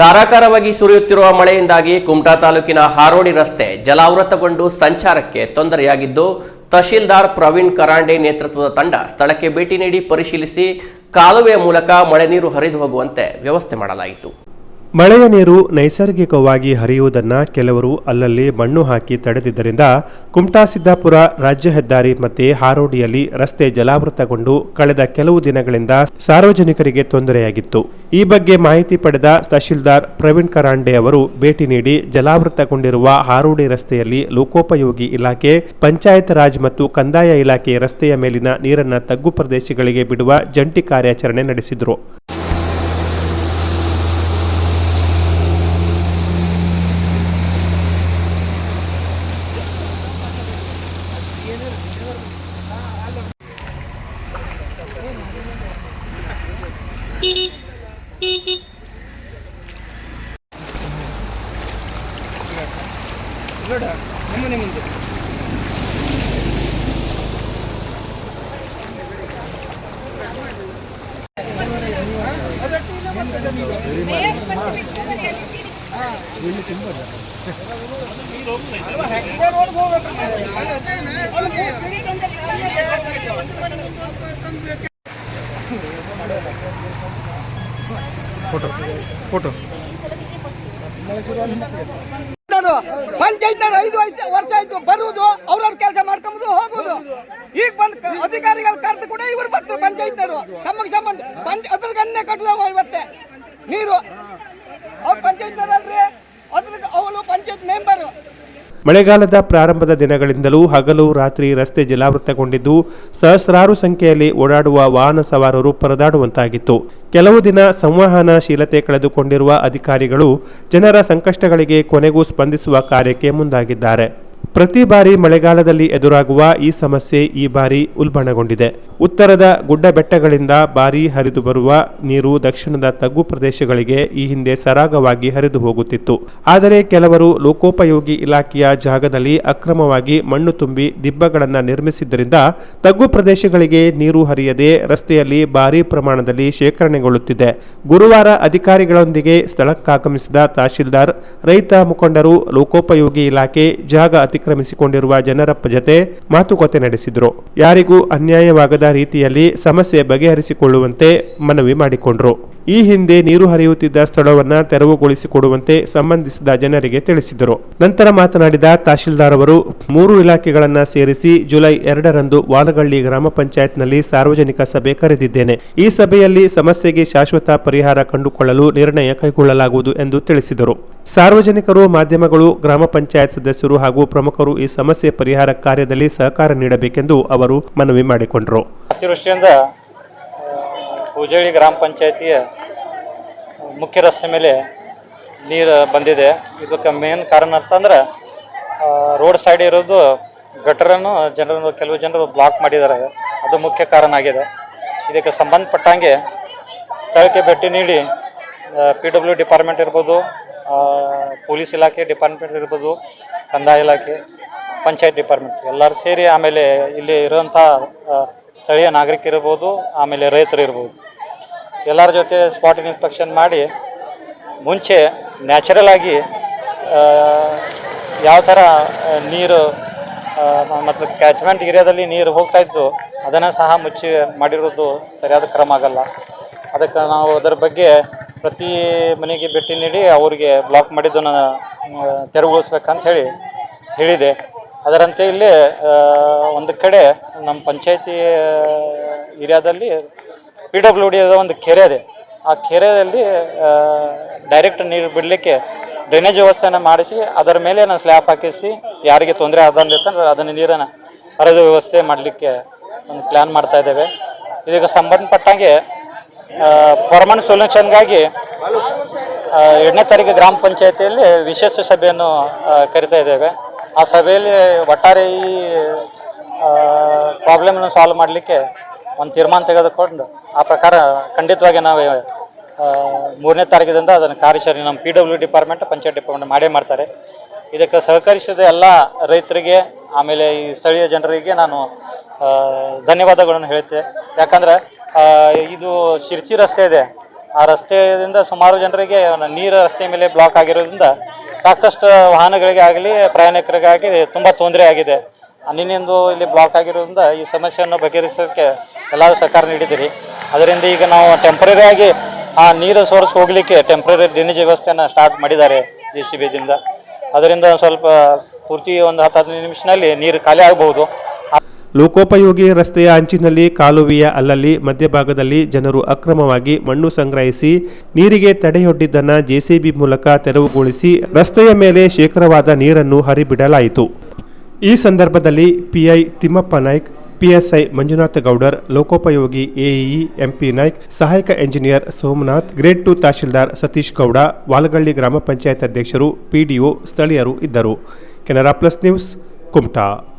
ಧಾರಾಕಾರವಾಗಿ ಸುರಿಯುತ್ತಿರುವ ಮಳೆಯಿಂದಾಗಿ ಕುಮಟಾ ತಾಲೂಕಿನ ಹಾರೋಡಿ ರಸ್ತೆ ಜಲಾವೃತಗೊಂಡು ಸಂಚಾರಕ್ಕೆ ತೊಂದರೆಯಾಗಿದ್ದು, ತಹಶೀಲ್ದಾರ್ ಪ್ರವೀಣ್ ಕರಾಂಡೆ ನೇತೃತ್ವದ ತಂಡ ಸ್ಥಳಕ್ಕೆ ಭೇಟಿ ನೀಡಿ ಪರಿಶೀಲಿಸಿ, ಕಾಲುವೆಯ ಮೂಲಕ ಮಳೆ ನೀರು ಹರಿದು ಹೋಗುವಂತೆ ವ್ಯವಸ್ಥೆ ಮಾಡಲಾಯಿತು. ಮಳೆಯ ನೀರು ನೈಸರ್ಗಿಕವಾಗಿ ಹರಿಯುವುದನ್ನು ಕೆಲವರು ಅಲ್ಲಲ್ಲಿ ಮಣ್ಣು ಹಾಕಿ ತಡೆದಿದ್ದರಿಂದ ಕುಮಟಾ ಸಿದ್ದಾಪುರ ರಾಜ್ಯ ಹೆದ್ದಾರಿ ಮತ್ತೆ ಹಾರೋಡಿಯಲ್ಲಿ ರಸ್ತೆ ಜಲಾವೃತಗೊಂಡು ಕಳೆದ ಕೆಲವು ದಿನಗಳಿಂದ ಸಾರ್ವಜನಿಕರಿಗೆ ತೊಂದರೆಯಾಗಿತ್ತು. ಈ ಬಗ್ಗೆ ಮಾಹಿತಿ ಪಡೆದ ತಹಶೀಲ್ದಾರ್ ಪ್ರವೀಣ್ ಕರಾಂಡೆ ಅವರು ಭೇಟಿ ನೀಡಿ ಜಲಾವೃತಗೊಂಡಿರುವ ಹಾರೋಡಿ ರಸ್ತೆಯಲ್ಲಿ ಲೋಕೋಪಯೋಗಿ ಇಲಾಖೆ, ಪಂಚಾಯತ್ ರಾಜ್ ಮತ್ತು ಕಂದಾಯ ಇಲಾಖೆ ರಸ್ತೆಯ ಮೇಲಿನ ನೀರನ್ನು ತಗ್ಗು ಪ್ರದೇಶಗಳಿಗೆ ಬಿಡುವ ಜಂಟಿ ಕಾರ್ಯಾಚರಣೆ ನಡೆಸಿದರು. ನಮ್ಮನೆ ಮುಂದೆ ಇಲ್ಲಿ ತುಂಬ ಹೋಗ್ಬೇಕು ನಾನು ಪಂಚಾಯತ್ ಐದು ವರ್ಷ ಆಯ್ತು, ಬರುವುದು, ಅವ್ರವ್ರ ಕೆಲಸ ಮಾಡ್ಕೊಂಬುದು ಹೋಗುದು ಈಗ ಬಂದ್ ಅಧಿಕಾರಿಗಳ ಕರೆದು ಕೂಡ, ಇವರು ಬರ್ತಾರೆ ಪಂಚಾಯತ್ ತಮಗೆ ಸಂಬಂಧ ಪಂಚ ಅದ್ರ ಗನ್ನೆ ಕಟ್ಟದವ ಇವತ್ತೆ. ನೀರು ಅವ್ರು ಪಂಚಾಯತ್ ಅದ್ರ ಅವಳು ಪಂಚಾಯತ್ ಮೆಂಬರು ಮಳೆಗಾಲದ ಪ್ರಾರಂಭದ ದಿನಗಳಿಂದಲೂ ಹಗಲು, ರಾತ್ರಿ ರಸ್ತೆ ಜಲಾವೃತಗೊಂಡಿದ್ದು, ಸಹಸ್ರಾರು ಸಂಖ್ಯೆಯಲ್ಲಿ ಓಡಾಡುವ ವಾಹನ ಸವಾರರು ಪರದಾಡುವಂತಾಗಿತ್ತು. ಕೆಲವು ದಿನ ಸಂವಹನಶೀಲತೆ ಕಳೆದುಕೊಂಡಿರುವ ಅಧಿಕಾರಿಗಳು ಜನರ ಸಂಕಷ್ಟಗಳಿಗೆ ಕೊನೆಗೂ ಸ್ಪಂದಿಸುವ ಕಾರ್ಯಕ್ಕೆ ಮುಂದಾಗಿದ್ದಾರೆ. ಪ್ರತಿ ಬಾರಿ ಮಳೆಗಾಲದಲ್ಲಿ ಎದುರಾಗುವ ಈ ಸಮಸ್ಯೆ ಈ ಬಾರಿ ಉಲ್ಬಣಗೊಂಡಿದೆ. ಉತ್ತರದ ಗುಡ್ಡ ಬೆಟ್ಟಗಳಿಂದ ಬಾರಿ ಹರಿದು ಬರುವ ನೀರು ದಕ್ಷಿಣದ ತಗ್ಗು ಪ್ರದೇಶಗಳಿಗೆ ಈ ಹಿಂದೆ ಸರಾಗವಾಗಿ ಹರಿದು ಹೋಗುತ್ತಿತ್ತು. ಆದರೆ ಕೆಲವರು ಲೋಕೋಪಯೋಗಿ ಇಲಾಖೆಯ ಜಾಗದಲ್ಲಿ ಅಕ್ರಮವಾಗಿ ಮಣ್ಣು ತುಂಬಿ ದಿಬ್ಬಗಳನ್ನು ನಿರ್ಮಿಸಿದ್ದರಿಂದ ತಗ್ಗು ಪ್ರದೇಶಗಳಿಗೆ ನೀರು ಹರಿಯದೆ ರಸ್ತೆಯಲ್ಲಿ ಭಾರೀ ಪ್ರಮಾಣದಲ್ಲಿ ಶೇಖರಣೆಗೊಳ್ಳುತ್ತಿದೆ. ಗುರುವಾರ ಅಧಿಕಾರಿಗಳೊಂದಿಗೆ ಸ್ಥಳಕ್ಕಾಗಮಿಸಿದ ತಹಶೀಲ್ದಾರ್, ರೈತ ಮುಖಂಡರು, ಲೋಕೋಪಯೋಗಿ ಇಲಾಖೆ ಜಾಗ ಅತಿಕ್ರಮಿಸಿಕೊಂಡಿರುವ ಜನರ ಜತೆ ಮಾತುಕತೆ ನಡೆಸಿದರು. ಯಾರಿಗೂ ಅನ್ಯಾಯವಾಗದ ರೀತಿಯಲ್ಲಿ ಸಮಸ್ಯೆ ಬಗೆಹರಿಸಿಕೊಳ್ಳುವಂತೆ ಮನವಿ ಮಾಡಿಕೊಂಡರು. ಈ ಹಿಂದೆ ನೀರು ಹರಿಯುತ್ತಿದ್ದ ಸ್ಥಳವನ್ನು ತೆರವುಗೊಳಿಸಿಕೊಡುವಂತೆ ಸಂಬಂಧಿಸಿದ ಜನರಿಗೆ ತಿಳಿಸಿದರು. ನಂತರ ಮಾತನಾಡಿದ ತಹಶೀಲ್ದಾರ್ ಅವರು, ಮೂರು ಇಲಾಖೆಗಳನ್ನು ಸೇರಿಸಿ ಜುಲೈ ಎರಡರಂದು ವಾಲಗಳ್ಳಿ ಗ್ರಾಮ ಪಂಚಾಯತ್ನಲ್ಲಿ ಸಾರ್ವಜನಿಕ ಸಭೆ ಕರೆದಿದ್ದೇನೆ. ಈ ಸಭೆಯಲ್ಲಿ ಸಮಸ್ಯೆಗೆ ಶಾಶ್ವತ ಪರಿಹಾರ ಕಂಡುಕೊಳ್ಳಲು ನಿರ್ಣಯ ಕೈಗೊಳ್ಳಲಾಗುವುದು ಎಂದು ತಿಳಿಸಿದರು. ಸಾರ್ವಜನಿಕರು, ಮಾಧ್ಯಮಗಳು, ಗ್ರಾಮ ಪಂಚಾಯತ್ ಸದಸ್ಯರು ಹಾಗೂ ಪ್ರಮುಖರು ಈ ಸಮಸ್ಯೆ ಪರಿಹಾರ ಕಾರ್ಯದಲ್ಲಿ ಸಹಕಾರ ನೀಡಬೇಕೆಂದು ಅವರು ಮನವಿ ಮಾಡಿಕೊಂಡರು. ಪೂಜಾಳಿ ಗ್ರಾಮ ಪಂಚಾಯತಿಯ ಮುಖ್ಯ ರಸ್ತೆ ಮೇಲೆ ನೀರು ಬಂದಿದೆ. ಇದಕ್ಕೆ ಮೇನ್ ಕಾರಣ ಅಂತಂದ್ರೆ ರೋಡ್ ಸೈಡ್ ಇರೋದು ಗಟರನ್ನು ಜನರು ಕೆಲವು ಜನರು ಬ್ಲಾಕ್ ಮಾಡಿದ್ದಾರೆ. ಅದು ಮುಖ್ಯ ಕಾರಣ ಆಗಿದೆ. ಇದಕ್ಕೆ ಸಂಬಂಧಪಟ್ಟಂಗೆ ಸ್ಥಳಕ್ಕೆ ಭೇಟಿ ನೀಡಿ ಪಿ ಡಬ್ಲ್ಯೂ ಡಿಪಾರ್ಟ್ಮೆಂಟ್ ಇರ್ಬೋದು ಪೊಲೀಸ್ ಇಲಾಖೆ ಡಿಪಾರ್ಟ್ಮೆಂಟ್ ಇರ್ಬೋದು ಕಂದಾಯ ಇಲಾಖೆ ಪಂಚಾಯತ್ ಡಿಪಾರ್ಟ್ಮೆಂಟ್ ಎಲ್ಲರೂ ಸೇರಿ ಆಮೇಲೆ ಇಲ್ಲಿ ಇರೋಂಥ ಆ, ಸ್ಥಳೀಯ ನಾಗರಿಕರಿರ್ಬೋದು ಆಮೇಲೆ ರೈತರು ಇರ್ಬೋದು. ಎಲ್ಲರ ಜೊತೆ ಸ್ಪಾಟ್ ಇನ್ಸ್ಪೆಕ್ಷನ್ ಮಾಡಿ ಮುಂಚೆ ನ್ಯಾಚುರಲ್ ಆಗಿ ಯಾವ ಥರ ನೀರು ಮತ್ತು ಕ್ಯಾಚ್ಮೆಂಟ್ ಏರಿಯಾದಲ್ಲಿ ನೀರು ಹೋಗ್ತಾ ಇತ್ತು ಅದನ್ನು ಸಹ ಮುಚ್ಚಿ ಮಾಡಿರೋದು ಸರಿಯಾದ ಕ್ರಮ ಆಗಲ್ಲ. ಅದಕ್ಕೆ ನಾವು ಅದರ ಬಗ್ಗೆ ಪ್ರತಿ ಮನೆಗೆ ಭೇಟಿ ನೀಡಿ ಅವರಿಗೆ ಬ್ಲಾಕ್ ಮಾಡಿದ್ದನ್ನು ತೆರವುಗೊಳಿಸ್ಬೇಕಂತ ಹೇಳಿ ಹೇಳಿದೆ. ಅದರಂತೆ ಇಲ್ಲಿ ಒಂದು ಕಡೆ ನಮ್ಮ ಪಂಚಾಯತಿ ಏರಿಯಾದಲ್ಲಿ ಪಿ ಡಬ್ಲ್ಯೂ ಡಿ ಒಂದು ಕೆರೆ ಇದೆ. ಆ ಕೆರೆಯಲ್ಲಿ ಡೈರೆಕ್ಟ್ ನೀರು ಬಿಡಲಿಕ್ಕೆ ಡ್ರೈನೇಜ್ ವ್ಯವಸ್ಥೆನ ಮಾಡಿಸಿ, ಅದರ ಮೇಲೆ ನಾನು ಸ್ಲ್ಯಾಪ್ ಹಾಕಿಸಿ, ಯಾರಿಗೆ ತೊಂದರೆ ಆದಂತಂದ್ರೆ ಅದನ್ನು ನೀರನ್ನು ಹರಿದು ವ್ಯವಸ್ಥೆ ಮಾಡಲಿಕ್ಕೆ ಒಂದು ಪ್ಲ್ಯಾನ್ ಮಾಡ್ತಾ ಇದ್ದೇವೆ. ಇದೀಗ ಸಂಬಂಧಪಟ್ಟಂಗೆ ಪರ್ಮನೆಂಟ್ ಸೊಲ್ಯೂಷನ್ಗಾಗಿ ಎರಡನೇ ತಾರೀಕು ಗ್ರಾಮ ಪಂಚಾಯತಿಯಲ್ಲಿ ವಿಶೇಷ ಸಭೆಯನ್ನು ಕರಿತಾ ಇದ್ದೇವೆ. ಆ ಸಭೆಯಲ್ಲಿ ಒಟ್ಟಾರೆ ಈ ಪ್ರಾಬ್ಲಮ್ನ ಸಾಲ್ವ್ ಮಾಡಲಿಕ್ಕೆ ಒಂದು ತೀರ್ಮಾನ ತೆಗೆದುಕೊಂಡು ಆ ಪ್ರಕಾರ ಖಂಡಿತವಾಗಿ ನಾವು ಮೂರನೇ ತಾರೀಕಿನಿಂದ ಅದನ್ನು ಕಾರ್ಯಾಚರಣೆ ನಮ್ಮ P W department panchayat department ಮಾಡೇ ಮಾಡ್ತಾರೆ. ಇದಕ್ಕೆ ಸಹಕರಿಸಿದ ಎಲ್ಲ ರೈತರಿಗೆ, ಆಮೇಲೆ ಈ ಸ್ಥಳೀಯ ಜನರಿಗೆ ನಾನು ಧನ್ಯವಾದಗಳನ್ನು ಹೇಳ್ತೆ ಯಾಕಂದ್ರೆ ಇದು ಶಿರ್ಚಿ ರಸ್ತೆ ಇದೆ. ಆ ರಸ್ತೆಯಿಂದ ಸುಮಾರು ಜನರಿಗೆ ನೀರು ರಸ್ತೆ ಮೇಲೆ ಬ್ಲಾಕ್ ಆಗಿರೋದ್ರಿಂದ ಸಾಕಷ್ಟು ವಾಹನಗಳಿಗೆ ಆಗಲಿ, ಪ್ರಯಾಣಿಕರಿಗಾಗಿ ತುಂಬ ತೊಂದರೆ ಆಗಿದೆ. ನಿನ್ನೆಂದು ಇಲ್ಲಿ ಬ್ಲಾಕ್ ಆಗಿರೋದ್ರಿಂದ ಈ ಸಮಸ್ಯೆಯನ್ನು ಬಗೆಹರಿಸೋಕ್ಕೆ ಎಲ್ಲರೂ ಸಹಕಾರ ನೀಡಿದ್ದೀರಿ. ಅದರಿಂದ ಈಗ ನಾವು ಟೆಂಪ್ರರಿ ಆಗಿ ಆ ನೀರು ಸೋರ್ಸ್ ಹೋಗಲಿಕ್ಕೆ ಟೆಂಪ್ರರಿ ಡ್ರೈನೇಜ್ ವ್ಯವಸ್ಥೆಯನ್ನು ಸ್ಟಾರ್ಟ್ ಮಾಡಿದ್ದಾರೆ ಜೆ ಸಿ ಬಿದಿಂದ ಅದರಿಂದ ಸ್ವಲ್ಪ ಪೂರ್ತಿ ಒಂದು ಹತ್ತು ಹದಿನೈದು ನಿಮಿಷದಲ್ಲಿ ನೀರು ಖಾಲಿ ಆಗಬಹುದು. ಲೋಕೋಪಯೋಗಿ ರಸ್ತೆಯ ಅಂಚಿನಲ್ಲಿ ಕಾಲುವೆಯ ಅಲ್ಲಲ್ಲಿ ಮಧ್ಯಭಾಗದಲ್ಲಿ ಜನರು ಅಕ್ರಮವಾಗಿ ಮಣ್ಣು ಸಂಗ್ರಹಿಸಿ ನೀರಿಗೆ ತಡೆಯೊಡ್ಡಿದ್ದನ್ನು ಜೆಸಿಬಿ ಮೂಲಕ ತೆರವುಗೊಳಿಸಿ ರಸ್ತೆಯ ಮೇಲೆ ಶೇಖರವಾದ ನೀರನ್ನು ಹರಿಬಿಡಲಾಯಿತು. ಈ ಸಂದರ್ಭದಲ್ಲಿ ಪಿಐ ತಿಮ್ಮಪ್ಪ ನಾಯ್ಕ್, ಪಿಎಸ್ಐ ಮಂಜುನಾಥ ಗೌಡರ್, ಲೋಕೋಪಯೋಗಿ ಎಇಇ ಎಂಪಿ ನಾಯ್ಕ್, ಸಹಾಯಕ engineer Somanath, grade two Tahsildar Satish Gowda, Valagalli ಗ್ರಾಮ ಪಂಚಾಯತ್ ಅಧ್ಯಕ್ಷರು, ಪಿಡಿಒ ಸ್ಥಳೀಯರು ಇದ್ದರು. Canara plus news Kumta.